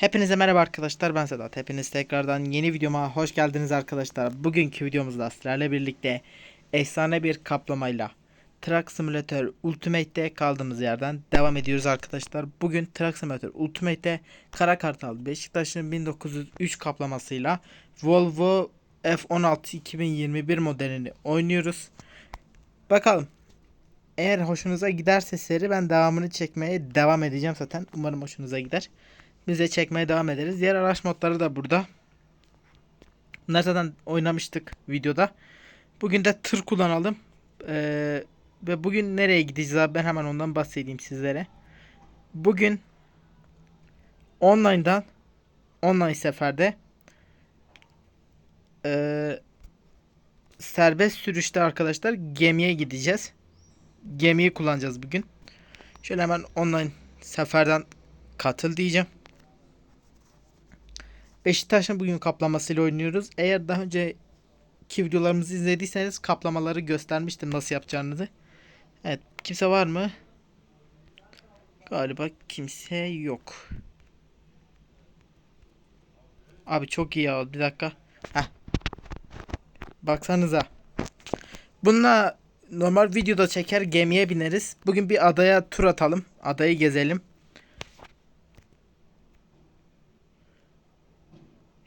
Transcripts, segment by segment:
Hepinize merhaba arkadaşlar ben Sedat. Hepiniz tekrardan yeni videoma hoş geldiniz arkadaşlar. Bugünkü videomuzda sizlerle birlikte efsane bir kaplamayla Truck Simulator Ultimate'de kaldığımız yerden devam ediyoruz arkadaşlar. Bugün Truck Simulator Ultimate'de Kara Kartal Beşiktaş'ın 1903 kaplamasıyla Volvo F16 2021 modelini oynuyoruz. Bakalım. Eğer hoşunuza giderse seri ben devamını çekmeye devam edeceğim zaten. Umarım hoşunuza gider. De çekmeye devam ederiz. Diğer araç modları da burada. Bunlar zaten oynamıştık videoda. Bugün de tır kullanalım. Ee, ve bugün nereye gideceğiz abi ben hemen ondan bahsedeyim sizlere. Bugün online'dan online seferde ee, serbest sürüşte arkadaşlar gemiye gideceğiz. Gemiyi kullanacağız bugün. Şöyle hemen online seferden katıl diyeceğim. Beşiktaş'ın bugün kaplamasıyla oynuyoruz. Eğer daha önceki videolarımızı izlediyseniz kaplamaları göstermiştim nasıl yapacağınızı. Evet kimse var mı? Galiba kimse yok. Abi çok iyi ya bir dakika. Heh. Baksanıza. Bununla normal videoda çeker gemiye bineriz. Bugün bir adaya tur atalım. Adayı gezelim.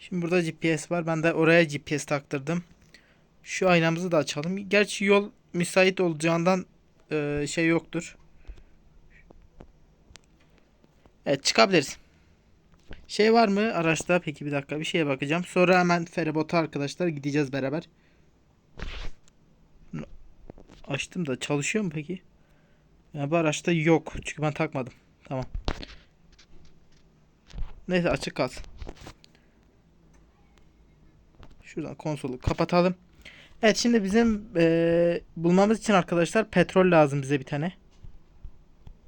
Şimdi burada GPS var. Ben de oraya GPS taktırdım. Şu aynamızı da açalım. Gerçi yol müsait olacağından e, şey yoktur. Evet çıkabiliriz. Şey var mı araçta? Peki bir dakika bir şeye bakacağım. Sonra hemen feribota arkadaşlar gideceğiz beraber. Açtım da çalışıyor mu peki? Ya bu araçta yok. Çünkü ben takmadım. Tamam. Neyse açık kalsın. Şuradan konsolu kapatalım. Evet şimdi bizim eee, bulmamız için arkadaşlar petrol lazım bize bir tane.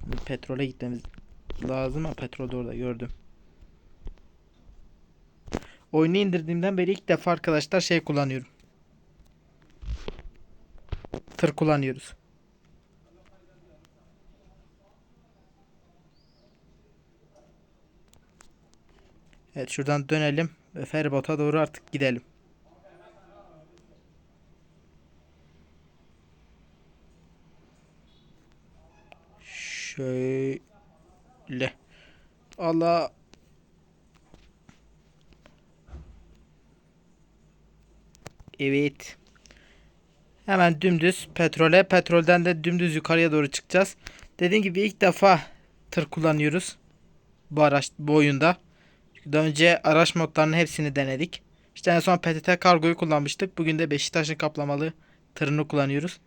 Bir petrole gitmemiz lazım ama petrol orada gördüm. Oyunu indirdiğimden beri ilk defa arkadaşlar şey kullanıyorum. Tır kullanıyoruz. Evet şuradan dönelim ve feribota doğru artık gidelim. Şöyle. Allah. Evet. Hemen dümdüz petrole. Petrolden de dümdüz yukarıya doğru çıkacağız. Dediğim gibi ilk defa tır kullanıyoruz. Bu araç bu oyunda. Çünkü daha önce araç modlarının hepsini denedik. İşte en son PTT kargoyu kullanmıştık. Bugün de Beşiktaş'ın kaplamalı tırını kullanıyoruz.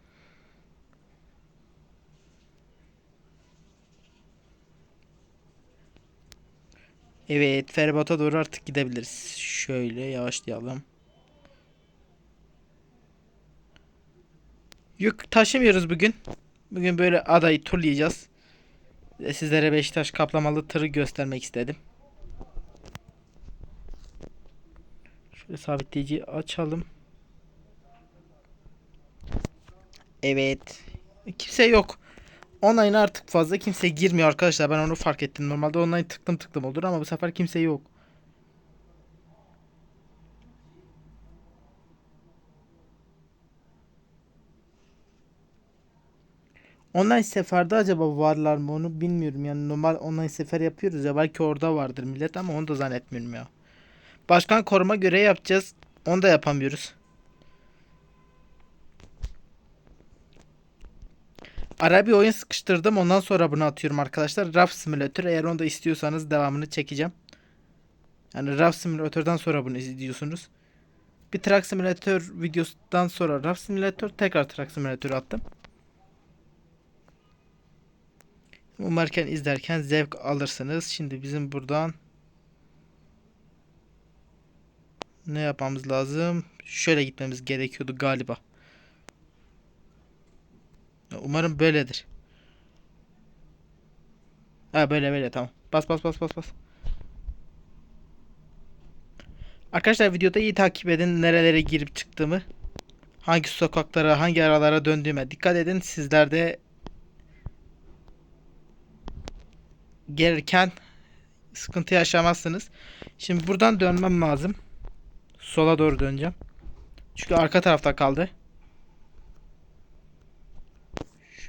Evet, feribota doğru artık gidebiliriz. Şöyle yavaşlayalım. Yük taşımıyoruz bugün. Bugün böyle adayı turlayacağız. Sizlere Beşiktaş kaplamalı tırı göstermek istedim. Şöyle sabitleyici açalım. Evet. Kimse yok. Online artık fazla kimse girmiyor arkadaşlar. Ben onu fark ettim. Normalde online tıklım tıklım olur ama bu sefer kimse yok. Online seferde acaba varlar mı onu bilmiyorum. Yani normal online sefer yapıyoruz ya belki orada vardır millet ama onu da zannetmiyorum ya. Başkan koruma görevi yapacağız. Onu da yapamıyoruz. Ara bir oyun sıkıştırdım. Ondan sonra bunu atıyorum arkadaşlar. Raf Simulator. Eğer onu da istiyorsanız devamını çekeceğim. Yani Raf Simulator'dan sonra bunu izliyorsunuz. Bir Truck Simulator videosundan sonra Raf Simulator tekrar Truck Simulator attım. Umarken izlerken zevk alırsınız. Şimdi bizim buradan ne yapmamız lazım? Şöyle gitmemiz gerekiyordu galiba. Umarım böyledir. Ha böyle böyle tamam. Bas bas bas bas bas. Arkadaşlar videoda iyi takip edin nerelere girip çıktığımı. Hangi sokaklara, hangi aralara döndüğüme dikkat edin. Sizler de gelirken sıkıntı yaşamazsınız. Şimdi buradan dönmem lazım. Sola doğru döneceğim. Çünkü arka tarafta kaldı.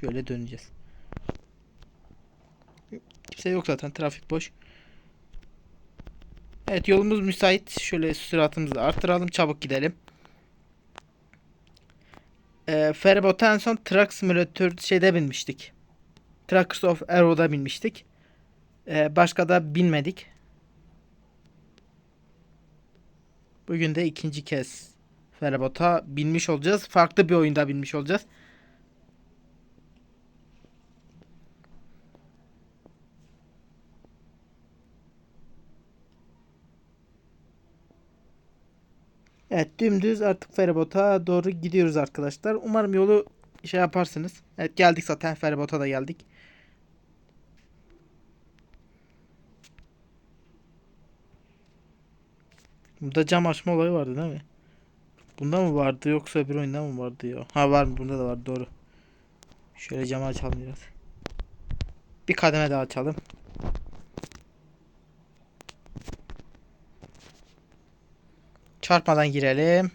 Şöyle döneceğiz. Kimse yok zaten. Trafik boş. Evet yolumuz müsait. Şöyle süratimizi arttıralım. Çabuk gidelim. Ee, feribota en son Truck Simulator şeyde binmiştik. Truckers of Arrow'da binmiştik. Ee, başka da binmedik. Bugün de ikinci kez feribota binmiş olacağız. Farklı bir oyunda binmiş olacağız. Evet dümdüz artık feribota doğru gidiyoruz arkadaşlar. Umarım yolu şey yaparsınız. Evet geldik zaten feribota da geldik. Burada cam açma olayı vardı değil mi? Bunda mı vardı yoksa bir oyunda mı vardı ya? Ha var mı? Bunda da var doğru. Şöyle camı açalım biraz. Bir kademe daha açalım. Çarpmadan girelim.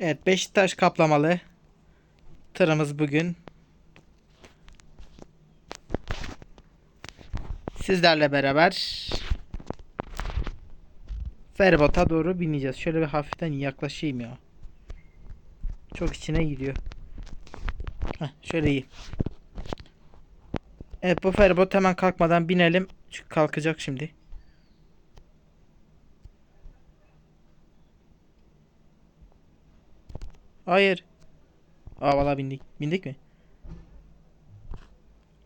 Evet Beşiktaş kaplamalı. Tırımız bugün. Sizlerle beraber feribota doğru bineceğiz. Şöyle bir hafiften yaklaşayım ya. Çok içine gidiyor. Heh, şöyle iyi. Evet bu feribot hemen kalkmadan binelim. Çünkü kalkacak şimdi. Hayır. Aa valla bindik. Bindik mi?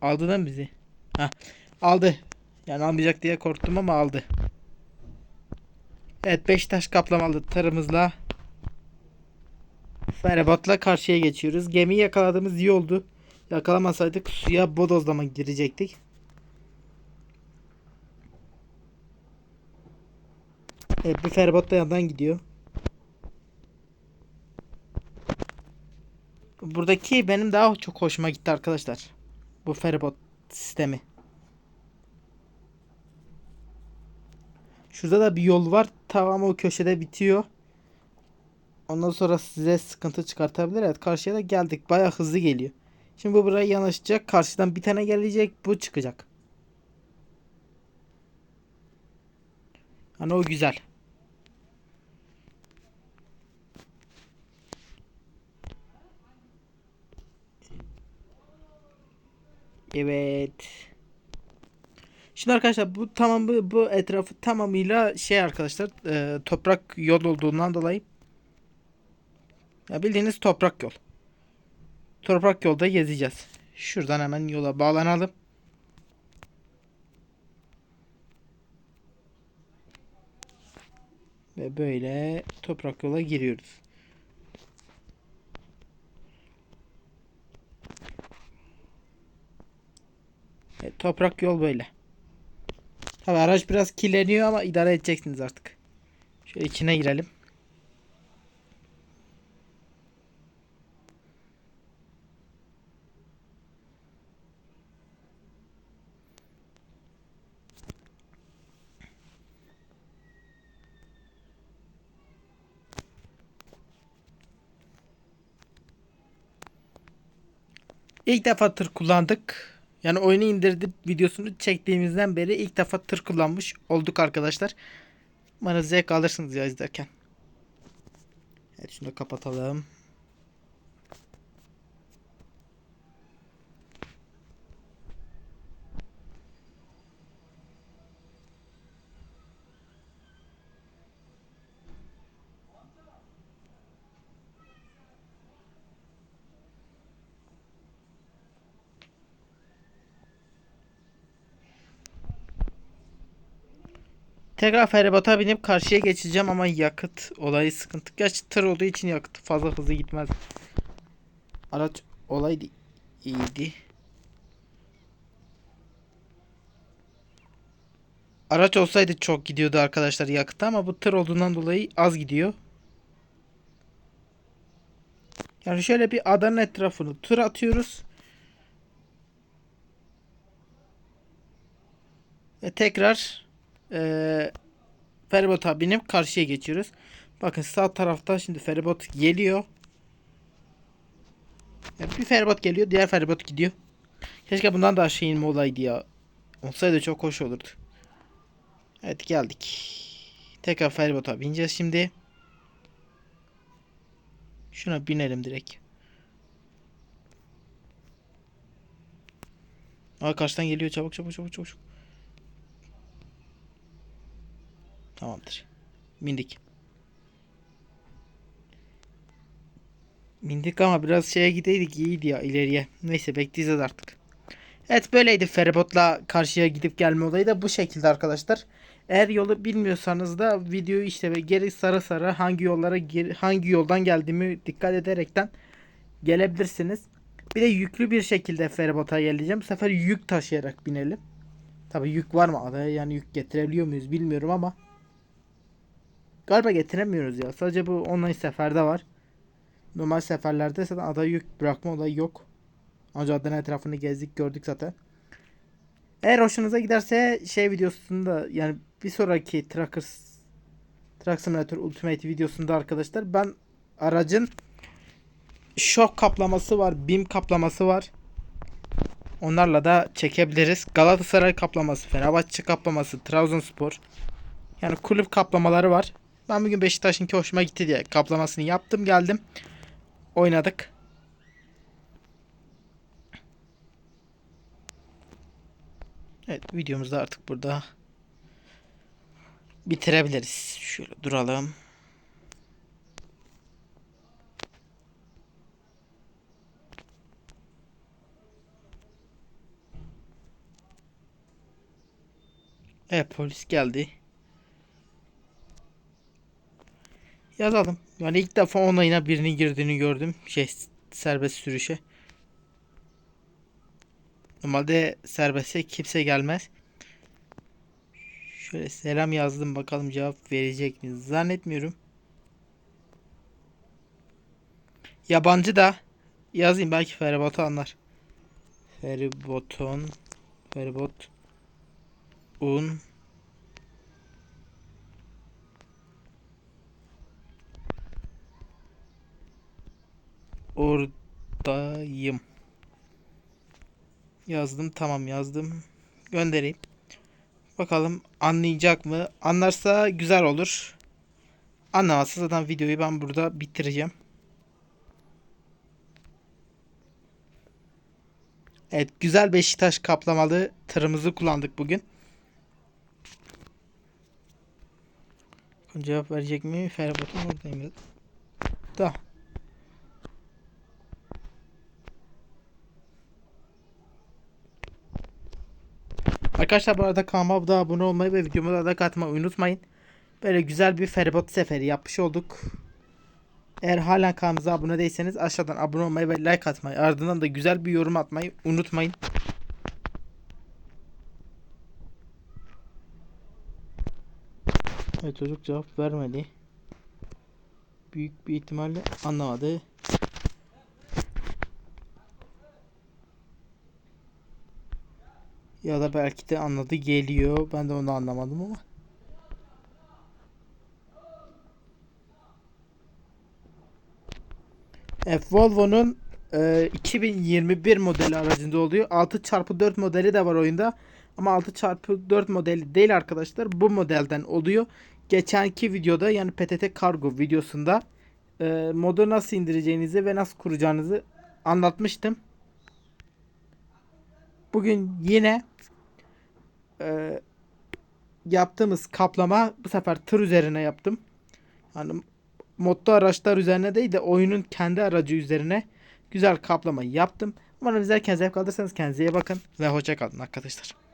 Aldı mı bizi? Heh. Aldı. Yani almayacak diye korktum ama aldı. Evet Beşiktaş kaplamalı tırımızla feribotla karşıya geçiyoruz. Gemiyi yakaladığımız iyi oldu. Yakalamasaydık suya bodozlama girecektik. Evet bir feribot da yandan gidiyor. Buradaki benim daha çok hoşuma gitti arkadaşlar. Bu feribot sistemi. Şurada da bir yol var. Tamam o köşede bitiyor. Ondan sonra size sıkıntı çıkartabilir. Evet karşıya da geldik. Baya hızlı geliyor. Şimdi bu buraya yanaşacak. Karşıdan bir tane gelecek. Bu çıkacak. Hani o güzel. Evet. Şimdi arkadaşlar bu tamam bu, bu etrafı tamamıyla şey arkadaşlar e, toprak yol olduğundan dolayı ya bildiğiniz toprak yol. Toprak yolda gezeceğiz. Şuradan hemen yola bağlanalım. Ve böyle toprak yola giriyoruz. Toprak yol böyle. Tabi araç biraz kirleniyor ama idare edeceksiniz artık. Şöyle içine girelim. İlk defa tır kullandık. Yani oyunu indirdik videosunu çektiğimizden beri ilk defa tır kullanmış olduk arkadaşlar. Umarım zevk alırsınız ya izlerken. Evet şunu da kapatalım. Tekrar feribota binip karşıya geçeceğim ama yakıt olayı sıkıntı. Gerçi tır olduğu için yakıt fazla hızlı gitmez. Araç olay iyiydi. Araç olsaydı çok gidiyordu arkadaşlar yakıt ama bu tır olduğundan dolayı az gidiyor. Yani şöyle bir adanın etrafını tur atıyoruz. Ve tekrar eee feribota binip karşıya geçiyoruz. Bakın sağ tarafta şimdi feribot geliyor. Bir feribot geliyor, diğer feribot gidiyor. Keşke bundan da aşağı inme olaydı ya. Olsaydı çok hoş olurdu. Evet geldik. Tekrar feribota bineceğiz şimdi. Şuna binelim direkt. Aa karşıdan geliyor çabuk çabuk çabuk çabuk. Tamamdır. Bindik. Bindik ama biraz şeye gideydik iyiydi ya ileriye. Neyse bekleyeceğiz artık. Evet böyleydi feribotla karşıya gidip gelme olayı da bu şekilde arkadaşlar. Eğer yolu bilmiyorsanız da videoyu işte ve geri sarı sarı hangi yollara hangi yoldan geldiğimi dikkat ederekten gelebilirsiniz. Bir de yüklü bir şekilde feribota geleceğim. Bu sefer yük taşıyarak binelim. Tabi yük var mı adaya yani yük getirebiliyor muyuz bilmiyorum ama Galiba getiremiyoruz ya. Sadece bu online seferde var. Normal seferlerde zaten ada yük bırakma olayı yok. Ancak adanın etrafını gezdik gördük zaten. Eğer hoşunuza giderse şey videosunda yani bir sonraki Trackers Truck Simulator Ultimate videosunda arkadaşlar ben aracın şok kaplaması var, BİM kaplaması var. Onlarla da çekebiliriz. Galatasaray kaplaması, Fenerbahçe kaplaması, Trabzonspor. Yani kulüp kaplamaları var. Ben bugün Beşiktaş'ınki hoşuma gitti diye kaplamasını yaptım geldim. Oynadık. Evet videomuzu da artık burada bitirebiliriz. Şöyle duralım. Evet polis geldi. Yazalım. Yani ilk defa onayına birini girdiğini gördüm. Şey serbest sürüşe. Normalde serbestse kimse gelmez. Şöyle selam yazdım bakalım cevap verecek mi? Zannetmiyorum. Yabancı da yazayım belki feribot'u anlar. Feribot'un feribot un oradayım. Yazdım tamam yazdım. Göndereyim. Bakalım anlayacak mı? Anlarsa güzel olur. Anlamazsa zaten videoyu ben burada bitireceğim. Evet güzel Beşiktaş kaplamalı tırımızı kullandık bugün. Cevap verecek mi? Feribot'un oradayım. Tamam. Arkadaşlar bu arada kanalıma da abone olmayı ve videoma da like atmayı unutmayın. Böyle güzel bir feribot seferi yapmış olduk. Eğer hala kanalımıza abone değilseniz aşağıdan abone olmayı ve like atmayı ardından da güzel bir yorum atmayı unutmayın. Evet çocuk cevap vermedi. Büyük bir ihtimalle anlamadı. Ya da belki de anladı geliyor. Ben de onu anlamadım ama. Evet, Volvo'nun e, 2021 modeli aracında oluyor. 6x4 modeli de var oyunda. Ama 6x4 modeli değil arkadaşlar. Bu modelden oluyor. Geçenki videoda yani PTT Kargo videosunda e, modu nasıl indireceğinizi ve nasıl kuracağınızı anlatmıştım. Bugün yine e, yaptığımız kaplama bu sefer tır üzerine yaptım. Yani modlu araçlar üzerine değil de oyunun kendi aracı üzerine güzel kaplama yaptım. Umarım izlerken zevk alırsanız kendinize iyi bakın ve hoşça kalın arkadaşlar.